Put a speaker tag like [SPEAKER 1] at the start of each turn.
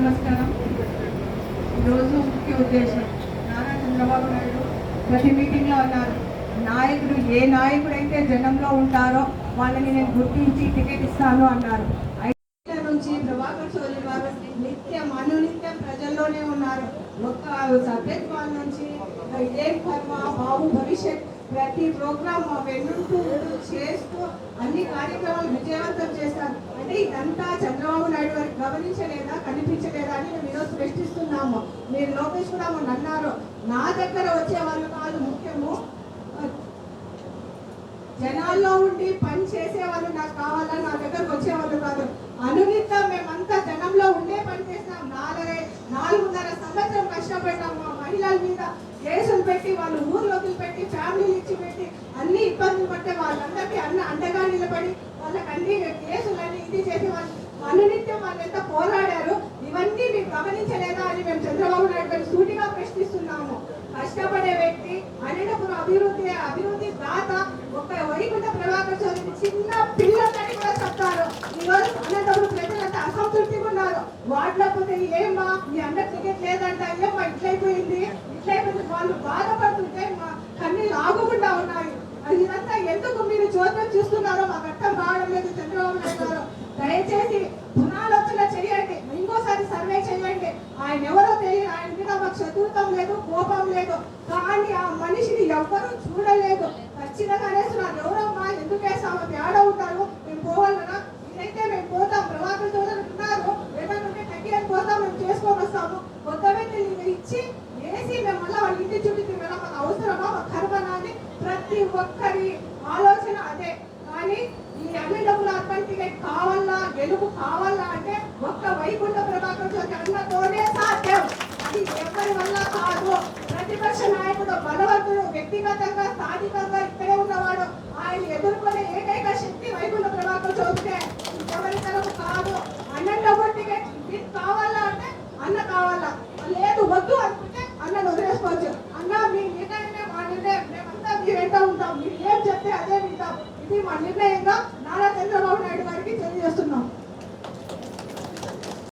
[SPEAKER 1] నమస్కారం. ఈరోజు ముఖ్య ఉద్దేశం నారా చంద్రబాబు నాయుడు ప్రతి మీటింగ్లో అన్నారు నాయకుడు ఏ నాయకుడైతే జనంలో ఉంటారో వాళ్ళని నేను గుర్తించి టికెట్ ఇస్తాను అన్నారు. ఐదు నుంచి ప్రభాకర్ చౌదరి వారు నిత్యం అనునిత్యం ప్రజల్లోనే ఉన్నారు. ఒక్క సభ్యత్వాల నుంచి ఏం కర్మ బాబు భవిష్యత్ ప్రతి ప్రోగ్రామ్ వెన్నుంటూ చేస్తూ అన్ని కార్యక్రమాలు విజయవంతం ఇదంతా చంద్రబాబు నాయుడు గారికి గమనించలేదా కనిపించలేదా అని మేము ఈరోజు ప్రశ్నిస్తున్నాము. మీరు లోకేష్ కూడా మొన్న అన్నారు నా దగ్గర వచ్చే వాళ్ళు కాదు ముఖ్యము. జనాల్లో ఉండి పని చేసే వాళ్ళు నాకు కావాలా నా దగ్గరకు వచ్చేవాళ్ళు కాదు. అనునిత్యం మేమంతా జనంలో ఉండే పని చేస్తాం. నాలుగే నాలుగున్నర సంవత్సరం కష్టపడ్డాం మా మహిళల మీద. కేసులు పెట్టి వాళ్ళు ఊర్లోకి పెట్టి ఫ్యామిలీలు ఇచ్చి పెట్టి అన్ని ఇబ్బందులు పట్టే వాళ్ళందరికీ అన్న అండగా నిలబడి వాళ్ళకి అన్ని కేసులన్నీ ఇది చేసి వాళ్ళు అనునిత్యం వాళ్ళు ఎంత పోరాడారు ఇవన్నీ మీరు గమనించలేదా అని మేము చంద్రబాబు నాయుడు గారు సూటిగా ప్రశ్నిస్తున్నాము. కష్టపడే వ్యక్తి అనేటప్పుడు అభివృద్ధి అభివృద్ధి దాత ఒక వైకుంఠ ప్రభాకర్ చౌదరి చిన్న పిల్లలని కూడా చెప్తారు ఈ రోజు అనంతపురం ప్రజలంతా అసంతృప్తిగా ఉన్నారు. వాడలేకపోతే ఏమా మీ అందరి టికెట్ లేదంట ఏమ్మా ఇట్లయిపోయింది. వాళ్ళు బాధపడుతుంటే మా కన్నీళ్ళు ఆగకుండా ఉన్నాయి. అది ఇదంతా ఎందుకు మీరు చోద్యం చూస్తున్నారో మాకు అర్థం కావడం లేదు చంద్రబాబు నాయుడు గారు. దయచేసి పునాలోచన చేయండి. ఇంకోసారి సర్వే చేయండి. ఆయన ఎవరో తెలియదు ఆయన మీద మాకు శత్రుత్వం లేదు కోపం లేదు. కానీ ఆ మనిషిని ఎవ్వరూ చూడలేదు. ఖచ్చితంగా అనేస్తున్నారు. ఎవరమ్మా ఎందుకు వేస్తామో తేడ ఉంటారు? మేము పోవాలన్నా ఇదైతే మేము పోతాం. ప్రభాకర్ చౌదరి ఉన్నారు. ఏమంటే తగ్గి పోతాం. మేము చేసుకొని వస్తాము. కొత్త ఇచ్చి వేసి మేము మళ్ళీ వాళ్ళ ఇంటి చుట్టూ తిరగడం అవసరమా? కర్మనా అని ప్రతి ఒక్కరి ఆలోచన అదే. కానీ ఈ అన్ని డబ్బులు అర్పణ కావాలా? గెలుపు కావాలా అంటే ఒక్క వైకుంఠ ప్రభాకర్ చౌదరి అన్నతోనే సాధ్యం. అది ఎవరి వల్ల కాదు. ప్రతిపక్ష నాయకుడు బలవంతుడు వ్యక్తిగతంగా స్థానికంగా ఇక్కడే ఉన్నవాడు ఆయన ఎదుర్కొనే ఏకైక శక్తి వైకుంఠ ప్రభాకర్ చౌదరి ఎవరి తరపు కాదు. అన్న డబ్బులు టికెట్ కావాలా అంటే అన్న కావాలా? లేదు వద్దు అనుకుంటే అన్నను వదిలేసుకోవచ్చు. అన్న మీ నిర్ణయమే మా నిర్ణయం. మేమంతా మీ వెంట ఉంటాం. మీరు ఏం చెప్తే అదే వింటాం. ఇది మా నిర్ణయంగా నారా చంద్రబాబు నాయుడు గారికి తెలియజేస్తున్నాం.